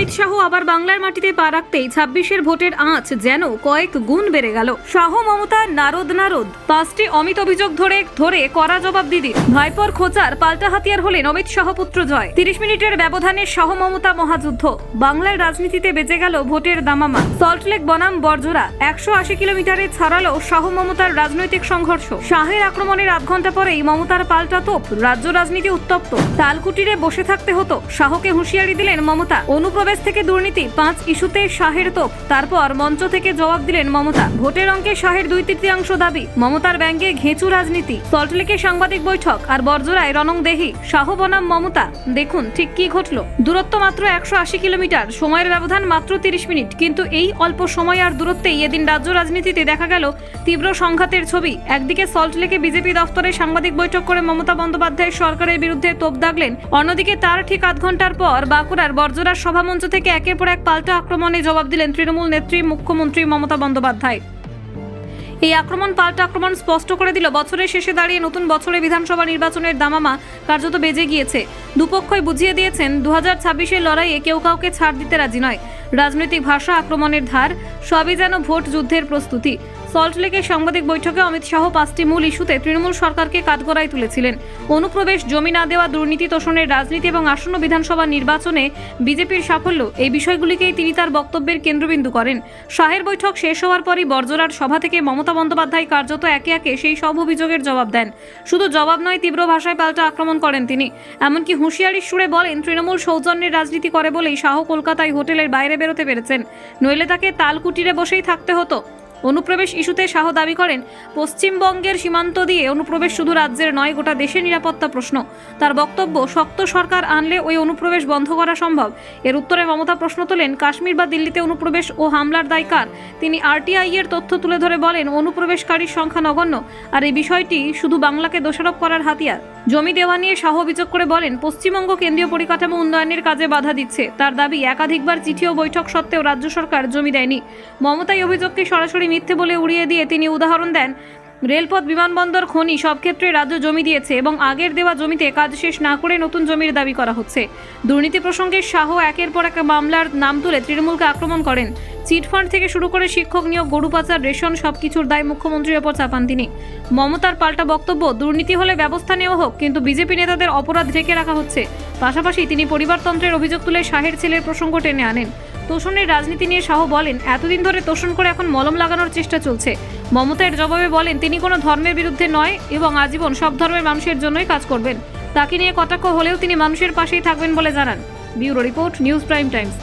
অমিত শাহ আবার বাংলার মাটিতে পা রাখতেই ছাব্বিশের ভোটের আঁচ যেন কয়েক গুণ বেড়ে গেল। শাহ মমতা, নারদ নারদ, পাঁচটি অমিত অভিযোগ ধরে ধরে করা জবাব দিদি ভাইপর খোঁচার পাল্টা হাতিয়ার হলেন অমিত শাহ পুত্র জয়। তিরিশ মিনিটের ব্যবধানে শাহ মমতা মহাযুদ্ধ। বাংলার রাজনীতিতে বেজে গেল ভোটের দামামা। সল্টলেক বনাম বর্জরা একশো আশি কিলোমিটারে ছাড়ালো শাহ মমতার রাজনৈতিক সংঘর্ষ। শাহের আক্রমণের আধ ঘণ্টা পরেই মমতার পাল্টা তোপ, রাজ্য রাজনীতি উত্তপ্ত। তালকুটিরে বসে থাকতে হতো। শাহকে হুঁশিয়ারি দিলেন মমতা। অনুপ্রবেশ থেকে দুর্নীতি, পাঁচ ইস্যুতে শাহের তোপ। তারপর মঞ্চ থেকে জবাব দিলেন মমতা। ভোটের অঙ্কে শাহের দুই তৃতীয়াংশ দাবি। মমতার ব্যাঙ্গে ঘেঁচু রাজনীতি। সল্টলেকে সাংবাদিক বৈঠক আর বর্জরায় রনং দেহি। শাহ বনাম মমতা। দেখুন ঠিক কি ঘটলো। দূরত্ব মাত্র একশো আশি কিলোমিটার। সময়ের ব্যবধান মাত্র তিরিশ মিনিট। কিন্তু এই অল্প সময় আর দূরত্বেই এদিন রাজ্য রাজনীতিতে দেখা গেল তীব্র সংঘাতের ছবি। একদিকে সল্টলেকে বিজেপি দফতরে সাংবাদিক বৈঠক করে মমতা বন্দ্যোপাধ্যায় সরকারের বিরুদ্ধে তোপ দাগলেন। অন্যদিকে তার ঠিক আধ ঘণ্টার পর বাঁকুড়ার বর্জরার সভামঞ্চ থেকে একের পর এক পাল্টা আক্রমণে জবাব দিলেন তৃণমূল নেত্রী মুখ্যমন্ত্রী মমতা বন্দ্যোপাধ্যায়। এই আক্রমণ, পাল্টা আক্রমণ স্পষ্ট করে দিল, বছরের শেষে দাঁড়িয়ে নতুন বছরে বিধানসভা নির্বাচনের দামামা কার্যত বেজে গিয়েছে। দুপক্ষই বুঝিয়ে দিয়েছেন দু হাজার ছাব্বিশের লড়াইয়ে কেউ কাউকে ছাড় দিতে রাজি নয়। রাজনৈতিক ভাষা আক্রমণের ধার, সবই যেন ভোট যুদ্ধের প্রস্তুতি। সল্টলেকের সাংবাদিক বৈঠকে অমিত শাহ পাঁচটি মূল ইস্যুতে তৃণমূল সরকারকে কাঠগড়ায় তুলেছিলেন। অনুপ্রবেশ, জমি না দেওয়া, দুর্নীতি তোষণের রাজনীতি এবং আসন্ন বিধানসভা নির্বাচনে বিজেপির সাফল্য, এই বিষয়গুলিকেই তিনি তার বক্তব্যের কেন্দ্রবিন্দু করেন। শাহের বৈঠক শেষ হওয়ার পরই বর্জরার সভা থেকে মমতা বন্দ্যোপাধ্যায় কার্যত একে একে সেই সব অভিযোগের জবাব দেন। শুধু জবাব নয়, তীব্র ভাষায় পাল্টা আক্রমণ করেন তিনি। এমনকি হুঁশিয়ারির সুরে বলেন, তৃণমূল সৌজন্যের রাজনীতি করে বলেই শাহ কলকাতায় হোটেলের বাইরে বেরোতে পেরেছেন। নইলে তাকে তালকুটিরে বসেই থাকতে হতো। অনুপ্রবেশ ইস্যুতে শাহ দাবি করেন, পশ্চিমবঙ্গের সীমান্ত দিয়ে অনুপ্রবেশ শুধু রাজ্যের নয়, গোটা দেশের নিরাপত্তা প্রশ্ন। তার বক্তব্য, শক্ত সরকার আনলে ওই অনুপ্রবেশ বন্ধ করা সম্ভব। এর উত্তরে মমতা প্রশ্ন তোলেন, কাশ্মীর বা দিল্লিতে অনুপ্রবেশ ও হামলার দায় কার? তিনি আরটিআই এর তথ্য তুলে ধরে বলেন, অনুপ্রবেশকারীর সংখ্যা নগণ্য, আর এই বিষয়টি শুধু বাংলাকে দোষারোপ করার হাতিয়ার। জমি দেওয়া নিয়ে শাহ অভিযোগ করে বলেন, পশ্চিমবঙ্গ কেন্দ্রীয় পরিকাঠামো উন্নয়নের কাজে বাধা দিচ্ছে। তার দাবি, একাধিকবার চিঠি ও বৈঠক সত্ত্বেও রাজ্য সরকার জমি দেয়নি। মমতা এই অভিযোগকে সরাসরি মিথ্যে বলে উড়িয়ে দিয়ে তিনি উদাহরণ দেন। রেলপথ, বিমানবন্দর, খনি সব ক্ষেত্রে রাজ্য জমি দিয়েছে এবং আগের দেওয়া জমিতে কাজ শেষ না করে নতুন জমির দাবি করা হচ্ছে। দুর্নীতি প্রসঙ্গে শাহ একের পর এক মামলার নাম তুলে তৃণমূলকে আক্রমণ করেন। চিটফান্ড থেকে শুরু করে শিক্ষক নিয়োগ, গরু পাচার, রেশন সবকিছুর দায় মুখ্যমন্ত্রীর ওপর চাপান তিনি। মমতার পাল্টা বক্তব্য, দুর্নীতি হলে ব্যবস্থা নেওয়া হোক, কিন্তু বিজেপি নেতাদের অপরাধ ঢেকে রাখা হচ্ছে। পাশাপাশি তিনি পরিবারতন্ত্রের অভিযোগ তুলে শাহের ছেলের প্রসঙ্গ টেনে আনেন। তোষণের রাজনীতি নিয়ে শাহ বলেন, এতদিন ধরে তোষণ করে এখন মলম লাগানোর চেষ্টা চলছে। মমতার জবাবে বলেন, তিনি কোনো ধর্মের বিরুদ্ধে নয় এবং আজীবন সব ধর্মের মানুষের জন্যই কাজ করবেন। তাকে নিয়ে কটাক্ষ হলেও তিনি মানুষের পাশেই থাকবেন বলে জানান। Bureau report, news prime times.